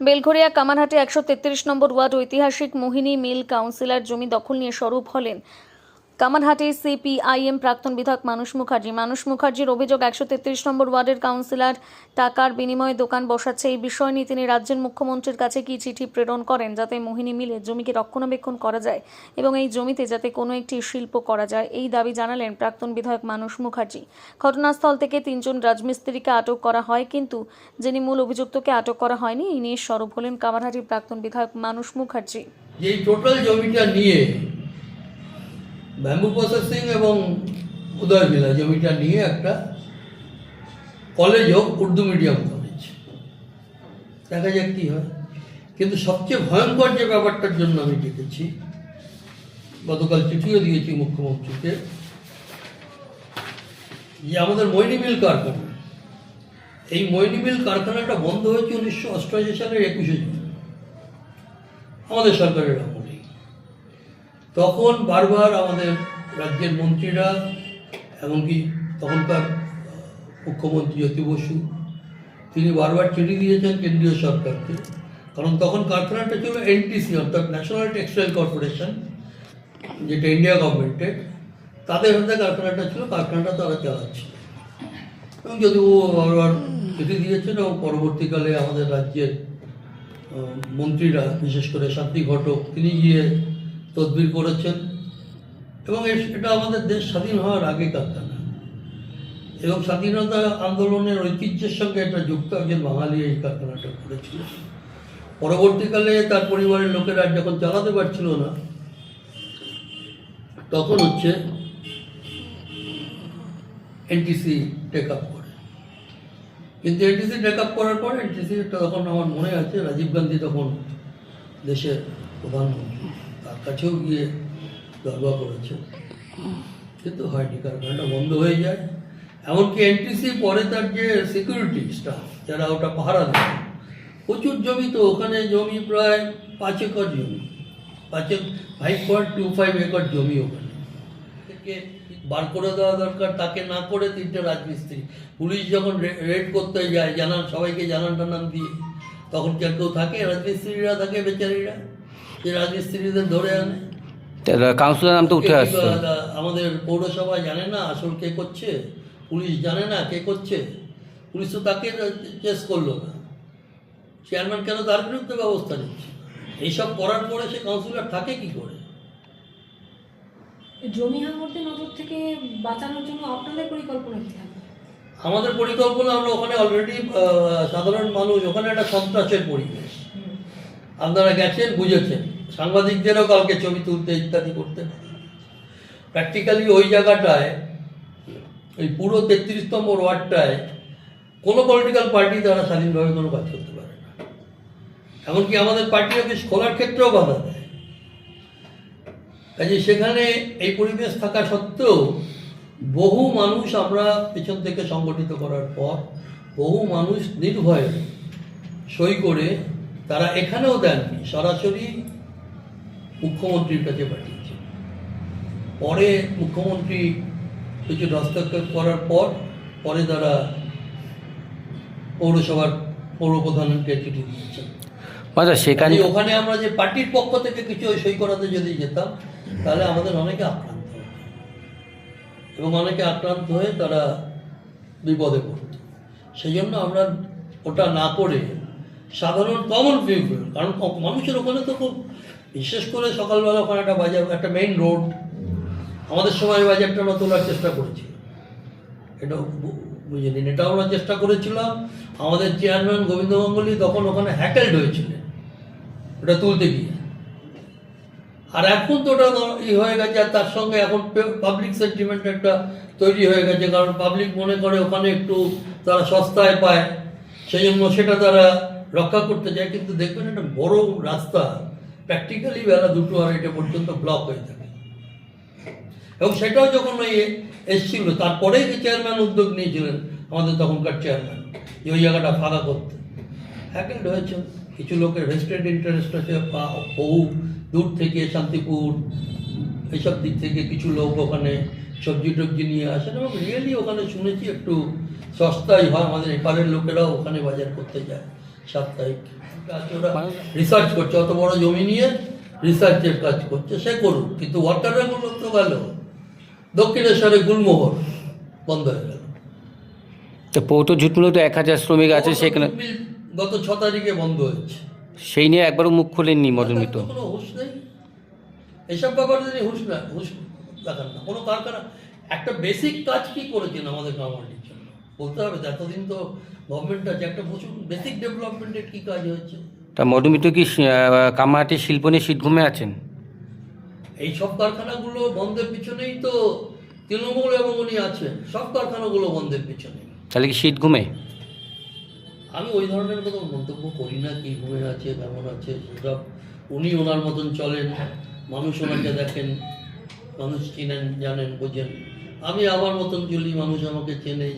বেলঘরিয়া কামারহাটে একশো তেত্রিশ নম্বর ওয়ার্ড ঐতিহাসিক মোহিনী মিল কাউন্সিলর জমি দখল নিয়ে স্বরূপ হলেন কামারহাটে সিপিআইএম প্রাক্তন বিধায়ক মানুষ মুখার্জি। মানুষ মুখার্জির অভিযোগ একশো তেত্রিশ নম্বর ওয়ার্ডের কাউন্সিলর টাকার বিনিময়ে দোকান বসাচ্ছে। এই বিষয় নিয়ে তিনি রাজ্যের মুখ্যমন্ত্রীর কাছে কি চিঠি প্রেরণ করেন যাতে মোহিনী মিলে জমিকে রক্ষণাবেক্ষণ করা যায় এবং এই জমিতে যাতে কোনো একটি শিল্প করা যায়, এই দাবি জানালেন প্রাক্তন বিধায়ক মানুষ মুখার্জি। ঘটনাস্থল থেকে তিনজন রাজমিস্ত্রিকে আটক করা হয়, কিন্তু যিনি মূল অভিযুক্তকে আটক করা হয়নি, এই নিয়ে সরব হলেন কামারহাটির প্রাক্তন বিধায়ক মানুষ মুখার্জি। এই টোটাল জমিটা নিয়ে ব্যাম্বু প্রসেসিং এবং উদয় মিলা জমিটা নিয়ে একটা কলেজ হোক, উর্দু মিডিয়াম কলেজ দেখা যাক কী হয়। কিন্তু সবচেয়ে ভয়ঙ্কর যে ব্যাপারটার জন্য আমি ডেকেছি, গতকাল চিঠিও দিয়েছি মুখ্যমন্ত্রীকে, যে আমাদের মৈনি মিল কারখানা। এই মৈনি মিল কারখানাটা বন্ধ হয়েছে উনিশশো অষ্টআশি সালের একুশে জুন। আমাদের সরকারের তখন বারবার আমাদের রাজ্যের মন্ত্রীরা এমনকি তখনকার মুখ্যমন্ত্রী জ্যোতি বসু, তিনি বারবার চিঠি দিয়েছেন কেন্দ্রীয় সরকারকে। কারণ তখন কারখানাটা ছিল এনটিসি অর্থাৎ ন্যাশনাল টেক্সটাইল কর্পোরেশন যেটা ইন্ডিয়া গভর্নমেন্টের তাদের হাতে কারখানাটা ছিল, কারখানাটা তারা চালাচ্ছিল এবং যদি ও বারবার চিঠি দিয়েছেন এবং পরবর্তীকালে আমাদের রাজ্যের মন্ত্রীরা, বিশেষ করে শান্তি ঘটক, তিনি গিয়ে তদবির করেছেন। এবং এটা আমাদের দেশ স্বাধীন হওয়ার আগে কারখানা। এবং স্বাধীনতা আন্দোলনের ঐতিহ্যের সঙ্গে এটা যুক্ত একজন বাঙালি এই কারখানাটা করেছিল। পরবর্তীকালে তার পরিবারের লোকেরা যখন চালাতে পারছিল না, তখন হচ্ছে এনটিসি টেক আপ করে। কিন্তু এনটিসি টেক আপ করার পর এনটিসি তখন আমার মনে আছে, রাজীব গান্ধী তখন দেশের প্রধানমন্ত্রী। তার কাছেও গিয়ে দরবার করেছে। কিন্তু হয়নি কারখানাটা বন্ধ হয়ে যায়। এমনকি এনটিসি পরে তার যে সিকিউরিটি স্টাফ যারা ওটা পাহারা দেয়, প্রচুর জমি তো, ওখানে জমি প্রায় পাঁচ একর জমি। পাঁচ five point two five acre জমি ওখানে। থেকে বার করে দেওয়া দরকার, তাকে না করে তিনটে রাজমিস্ত্রি। পুলিশ যখন রেড করতে যায়, জানান, সবাইকে জানান টানান দিয়ে, তখন কি আর কেউ থাকে, রাজমিস্ত্রিরা থাকে, বেচারিরা। রাজমিস্ত্রিদের ধরে আনে। কাউন্সিলের নাম তো উঠে আসছে। আমাদের পৌরসভা জানে না আসল কে করছে পুলিশ জানে না কে করছে পুলিশ তো তাকে চেস করল না। চেয়ারম্যান কেন তার বিরুদ্ধে ব্যবস্থা নিচ্ছে? এইসব করার পরে সে কাউন্সিলর থাকে কি করে? জমি হাঙ্গরদের নজর থেকে বাঁচানোর জন্য আপনাদের পরিকল্পনা কি থাকবে আমাদের পরিকল্পনা আমরা ওখানে অলরেডি সাধারণ মানুষ ওখানে একটা সন্ত্রাসের পরিবেশ। আপনারা গেছেন, বুঝেছেন। সাংবাদিকদেরও কালকে ছবি তুলতে ইত্যাদি করতে প্র্যাকটিক্যালি ওই জায়গাটায়, ওই পুরো তেত্রিশতম ওয়ার্ডটায় কোনো পলিটিক্যাল পার্টি তারা স্বাধীনভাবে কোনো কাজ করতে পারে না। এমনকি আমাদের পার্টি অফিস খোলার ক্ষেত্রেও বাধা দেয়। কাজে সেখানে এই পরিবেশ থাকা সত্ত্বেও বহু মানুষ আমরা পেছন থেকে সংগঠিত করার পর বহু মানুষ নির্ভয়ে সই করে তারা এখানেও দেননি সরাসরি মুখ্যমন্ত্রীর কাছে পাঠিয়েছে। পরে মুখ্যমন্ত্রী কিছু হস্তক্ষেপ করার পর পরে তারা পৌরসভার পৌরপ্রধানকে চিঠি দিয়েছেন আচ্ছা সেখানে ওখানে আমরা যে পার্টির পক্ষ থেকে কিছু সই করাতে যদি যেতাম তাহলে আমাদের অনেকে আক্রান্ত হতো। এবং অনেকে আক্রান্ত হয়ে তারা বিপদে পড়ত। সেই জন্য আমরা ওটা না করে সাধারণ কমন পিপল কারণ মানুষের ওখানে তো খুব, বিশেষ করে সকালবেলা ওখানে একটা বাজার, একটা মেইন রোড আমাদের সময় বাজারটা আমরা তোলার চেষ্টা করেছি। এটা বুঝে নিন এটাও আমরা চেষ্টা করেছিলাম, আমাদের চেয়ারম্যান গোবিন্দ গাঙ্গুলি তখন ওখানে হ্যাকেলড হয়েছিলেন, ওটা তুলতে গিয়ে। আর এখন তো ওটা ই হয়ে গেছে, আর তার সঙ্গে এখন পাবলিক সেন্টিমেন্ট একটা তৈরি হয়ে গেছে, কারণ পাবলিক মনে করে ওখানে একটু তারা সস্তায় পায় সেই জন্য সেটা তারা রক্ষা করতে যায়, কিন্তু দেখবেন একটা বড় রাস্তা প্র্যাকটিক্যালি বেলা দুটো আড়াইটে পর্যন্ত ব্লক হয়ে থাকে। এবং সেটাও যখন ওই এসছিল, তারপরেই যে চেয়ারম্যান উদ্যোগ নিয়েছিলেন, আমাদের তখনকার চেয়ারম্যান যে ওই জায়গাটা ফাঁকা করতে। হ্যাকেন্ড হয়েছে। কিছু লোকের রেস্টেড ইন্টারেস্ট আছে বহু দূর থেকে শান্তিপুর এইসব দিক থেকে কিছু লোক ওখানে সবজি টবজি নিয়ে আসেন, এবং রিয়েলি ওখানে শুনেছি একটু সস্তাই হয়, আমাদের এপারের লোকেরাও ওখানে বাজার করতে যায়। সাপ্তাহিক ওরা রিসার্চ করছে? অত বড় জমি নিয়ে রিসার্চের কাজ করছে সে করুক। কিন্তু ওয়াটারেরগুলো তো গেল। দক্ষিণেশ্বরে গুলমোহর বন্ধ হয়ে গেল। তো পৌত ঝুটমূলে তো এক হাজার শ্রমিক আছে সেখানে গত ছ তারিখে বন্ধ হয়েছে। সেই নিয়ে একবারও মুখ খোলেননি মদন মিত্র। কোনো হুঁশ নেই। এসব ব্যাপারে তিনি হুঁশ না হুঁশ দেখান না। কোনো কারখানা একটা বেসিক কাজ কি করেছেন আমাদের গভর্নমেন্টের জন্য? বলতে হবে এতদিন তো গভর্নমেন্ট আছে একটা প্রচুর বেসিক ডেভেলপমেন্টের কি কাজ হয়েছে তা মদন কি আহ, কামাহাটির শিল্প নিয়ে শীতঘুমে আছেন? এই সব কারখানাগুলো বন্ধের পিছনেই তো তৃণমূল এবং উনি আছেন। সব কারখানাগুলো বন্ধের পিছনে তাহলে কি শীতঘুমে আমি ওই ধরনের কোনো মন্তব্য করি না কি ঘুমে আছে কেমন আছে সেসব। উনি ওনার মতন চলেন মানুষ ওনাকে দেখেন মানুষ চিনেন জানেন বোঝেন। আমি আমার মতন চলি মানুষ আমাকে চেনে